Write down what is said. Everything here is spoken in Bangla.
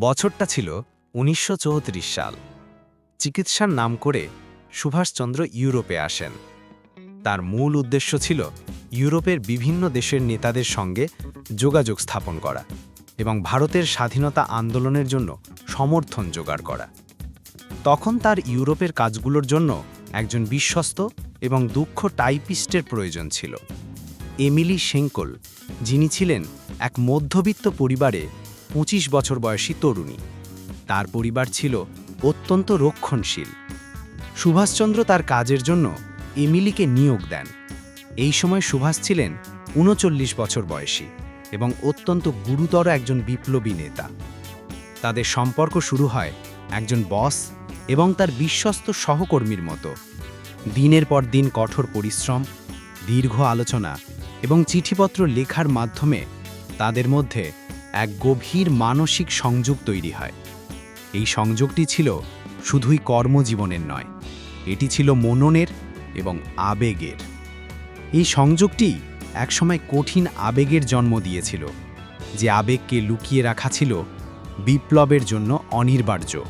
বছরটা ছিল উনিশশো চৌত্রিশ সাল। চিকিৎসার নাম করে সুভাষচন্দ্র ইউরোপে আসেন। তার মূল উদ্দেশ্য ছিল ইউরোপের বিভিন্ন দেশের নেতাদের সঙ্গে যোগাযোগ স্থাপন করা এবং ভারতের স্বাধীনতা আন্দোলনের জন্য সমর্থন জোগাড় করা। তখন তার ইউরোপের কাজগুলোর জন্য একজন বিশ্বস্ত এবং দুঃখ টাইপিস্টের প্রয়োজন ছিল। এমিলি সেঙ্কল, যিনি ছিলেন এক মধ্যবিত্ত পরিবারে ২৫ বছর বয়সী তরুণী। তার পরিবার ছিল অত্যন্ত রক্ষণশীল। সুভাষচন্দ্র তার কাজের জন্য এমিলিকে নিয়োগ দেন। এই সময় সুভাষ ছিলেন উনচল্লিশ বছর বয়সী এবং অত্যন্ত গুরুতর একজন বিপ্লবী নেতা। তাদের সম্পর্ক শুরু হয় একজন বস এবং তার বিশ্বস্ত সহকর্মীর মতো। দিনের পর দিন কঠোর পরিশ্রম, দীর্ঘ আলোচনা এবং চিঠিপত্র লেখার মাধ্যমে তাদের মধ্যে এক গভীর মানসিক সংযোগ তৈরি হয়। এই সংযোগটি ছিল শুধুই কর্মজীবনের নয়, এটি ছিল মননের এবং আবেগের। এই সংযোগটি একসময় কঠিন আবেগের জন্ম দিয়েছিল, যে আবেগকে লুকিয়ে রাখা ছিল বিপ্লবের জন্য অনিবার্য